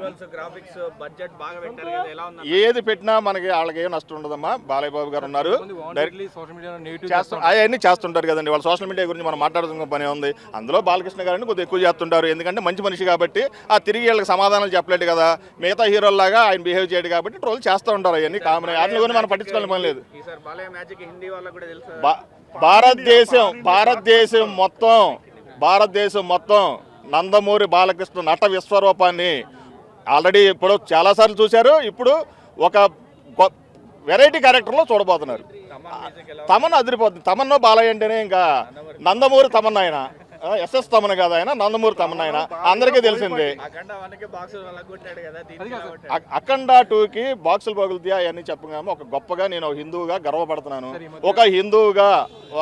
Visuals graphics budget బాగా పెట్టారు కదా ఎలా ఉంది ఏది పెట్టినా మనకి వాళ్ళకి ఏం నష్టం ఉండదమ్మా. బాలయ్య బాబు గారు ఉన్నారు. డైరెక్ట్ సోషల్ మీడియా నెగిటివ్ చేస్తాం అవన్నీ చేస్తుంటారు కదండి. వాళ్ళు సోషల్ మీడియా గురించి మనం మాట్లాడుతున్న పని ఉంది. అందులో బాలకృష్ణ గారిని కొద్దిగా ఎక్కువ చేస్తుంటారు. ఎందుకంటే మంచి మనిషి కాబట్టి ఆ తిరిగి వీళ్ళకి సమాధానాలు చెప్పలేడు కదా. మిగతా హీరోల్లాగా ఆయన బిహేవ్ చేయడు కాబట్టి ట్రోల్ చేస్తూ ఉంటారు అవన్నీ. కామన్ వాటిని కూడా మనం పట్టించుకోవాలని పని లేదు. ఈసారి బాలయ్య మ్యాజిక్ హిందీ వాళ్ళకి కూడా తెలుసు? భా- భారతదేశం భారతదేశం మొత్తం భారతదేశం మొత్తం నందమూరి బాలకృష్ణ నట విశ్వరూపాన్ని ఆల్రెడీ ఇప్పుడు చాలాసార్లు చూశారు ఇప్పుడు ఒక వెరైటీ క్యారెక్టర్లో చూడబోతున్నారు. తమన్ అదిరిపోతుంది. తమన్నో బాలయ్య అంటేనే ఇంకా నందమూరి తమన్ ఆయన. ఎస్ఎస్ తమన్ కాదు ఆయన నందమూరి తమన్ ఆయన. అందరికీ తెలిసిందే. అఖండ టూకి బాక్సులు పగులుతాయా అవన్నీ చెప్పగాము ఒక గొప్పగా నేను ఒక హిందువుగా గర్వపడుతున్నాను. ఒక హిందువుగా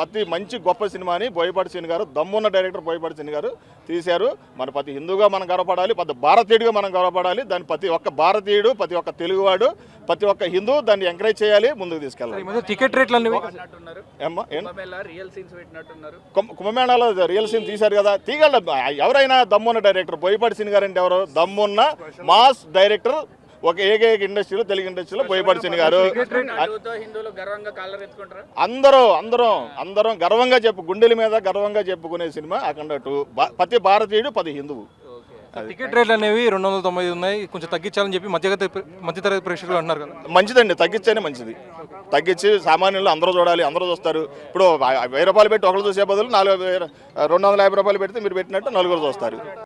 అతి మంచి గొప్ప సినిమాని బోయపాటి సిని గారు దమ్మున్న డైరెక్టర్ బోయపాటి సిని గారు తీశారు. మన ప్రతి హిందువుగా మనం గర్వపడాలి ప్రతి భారతీయుడిగా మనం గర్వపడాలి దాని ప్రతి ఒక్క భారతీయుడు ప్రతి ఒక్క తెలుగువాడు ప్రతి ఒక్క హిందూ దాన్ని ఎంకరేజ్ చేయాలి ముందుకు తీసుకెళ్ళాలి. టికెట్ రేట్లు కుంభమేళాలో రియల్ సీన్ తీశారు కదా తీగల ఎవరైనా దమ్మున్న డైరెక్టర్ బోయపాటి సిని గారు అంటే ఎవరు? దమ్మున్న మాస్ డైరెక్టర్ ఒక ఏకైక ఇండస్ట్రీలో తెలుగు ఇండస్ట్రీలో బోయపాటి సిని గారు. తో హిందువులు గర్వంగా కాలర్ ఎత్తుకుంటారు? అందరూ అందరం అందరం గర్వంగా చెప్పు గుండెల మీద గర్వంగా చెప్పుకునే సినిమా అఖండ టూ. ప్రతి భారతీయుడు ప్రతి హిందువు. టికెట్ రేట్లు అనేవి రెండు వందల తొంభై ఉన్నాయి. కొంచెం తగ్గించాలని చెప్పి మధ్యతరగతి మధ్యతరగతి ప్రేక్షకులు అంటున్నారు కదా. మంచిదండి తగ్గించేనే మంచిది. తగ్గించి సామాన్యులు అందరూ చూడాలి అందరూ చూస్తారు. ఇప్పుడు వెయ్యి రూపాయలు పెట్టి ఒకరు చూసే బదులు నాలుగు రెండు వందల యాభై రూపాయలు పెడితే మీరు పెట్టినట్టు నలుగురు చూస్తారు.